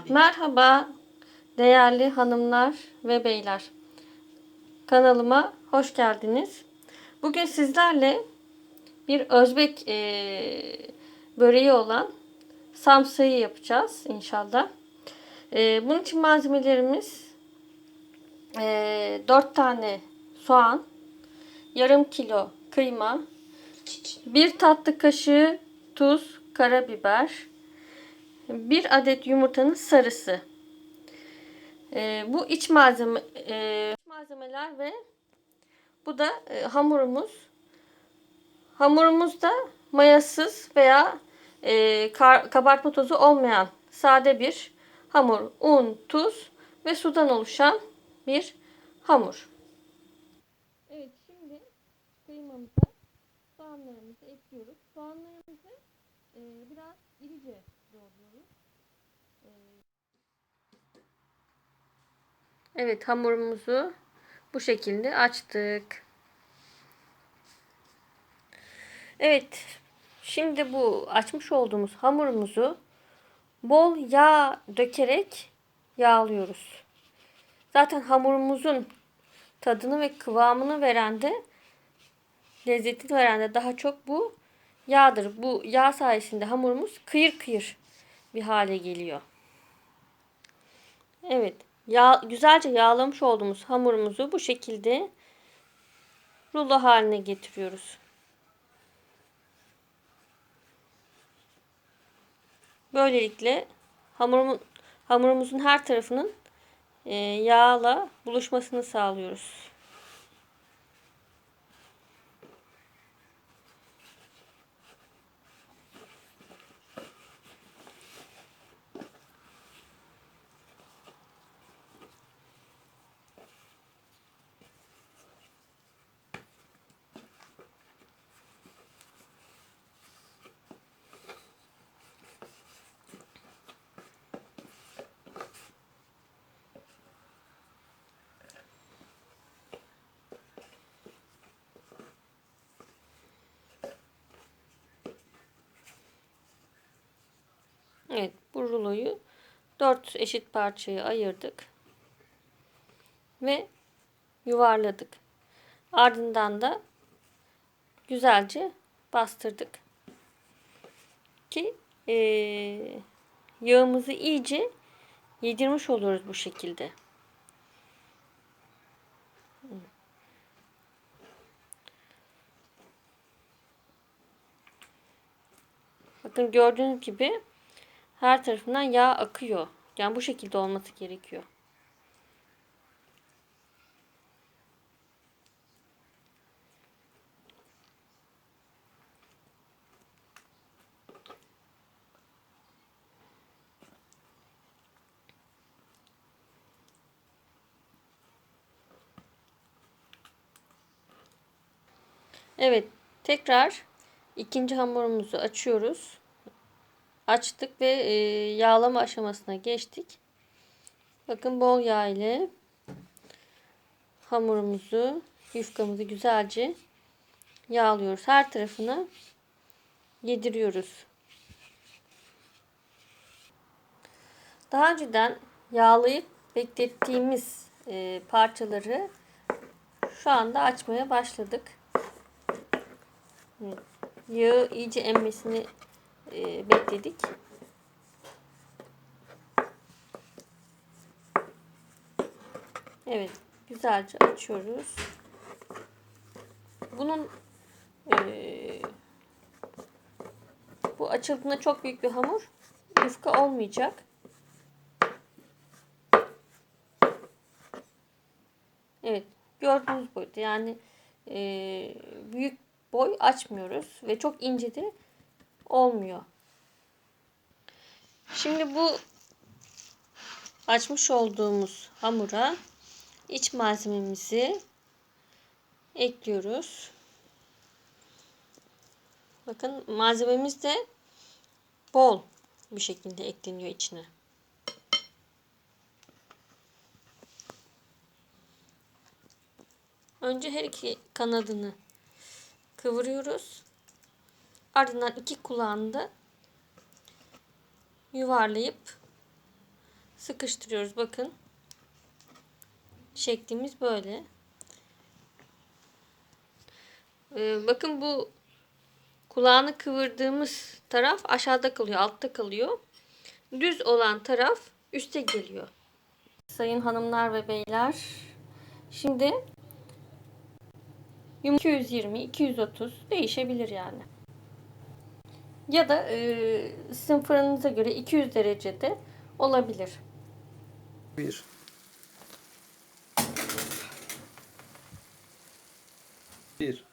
Hadi. Merhaba değerli hanımlar ve beyler. Kanalıma hoş geldiniz. Bugün sizlerle bir Özbek eee, böreği olan samsayı yapacağız inşallah. Eee, bunun için malzemelerimiz eee 4 tane soğan, yarım kilo kıyma, bir tatlı kaşığı tuz, karabiber, bir adet yumurtanın sarısı. Ee, bu iç malzeme e, malzemeler ve bu da e, hamurumuz. Hamurumuz da mayasız veya e, kar- kabartma tozu olmayan sade bir hamur. Un, tuz ve sudan oluşan bir hamur. Evet şimdi kıymamıza soğanlarımızı ekliyoruz. Soğanlarımızı e, biraz irice doğruyoruz. E, Evet hamurumuzu bu şekilde açtık. Evet şimdi bu açmış olduğumuz hamurumuzu bol yağ dökerek yağlıyoruz. Zaten hamurumuzun tadını ve kıvamını veren de lezzetini veren de daha çok bu yağdır. Bu yağ sayesinde hamurumuz kıyır kıyır bir hale geliyor. Evet. Yağ, güzelce yağlamış olduğumuz hamurumuzu bu şekilde rulo haline getiriyoruz. Böylelikle hamurumun, hamurumuzun her tarafının e, yağla buluşmasını sağlıyoruz. Evet, bu ruloyu dört eşit parçaya ayırdık ve yuvarladık. Ardından da güzelce bastırdık ki eee, yağımızı iyice yedirmiş oluruz bu şekilde. Bakın gördüğünüz gibi her tarafından yağ akıyor. Yani bu şekilde olması gerekiyor. Evet, tekrar ikinci hamurumuzu açıyoruz. Açtık ve e, yağlama aşamasına geçtik. Bakın bol yağ ile hamurumuzu, yufkamızı güzelce yağlıyoruz. Her tarafını yediriyoruz. Daha önceden yağlayıp beklettiğimiz e, parçaları şu anda açmaya başladık. Yağı iyice emmesini e, bekledik. Evet, güzelce açıyoruz. Bunun e, bu açıldığında çok büyük bir hamur yufka olmayacak. Evet, gördüğünüz boyutta yani e, büyük boy açmıyoruz ve çok ince de olmuyor. Şimdi bu açmış olduğumuz hamura iç malzememizi ekliyoruz. Bakın malzememiz de bol bir şekilde ekleniyor içine. Önce her iki kanadını kıvırıyoruz. Ardından iki kulağını da yuvarlayıp sıkıştırıyoruz. Bakın. Şeklimiz böyle. Ee, bakın bu kulağını kıvırdığımız taraf aşağıda kalıyor, altta kalıyor. Düz olan taraf üste geliyor. Sayın hanımlar ve beyler, şimdi 220, 230 değişebilir yani. Ya da e, sizin fırınınıza göre 200 derecede olabilir. Bir. Bir.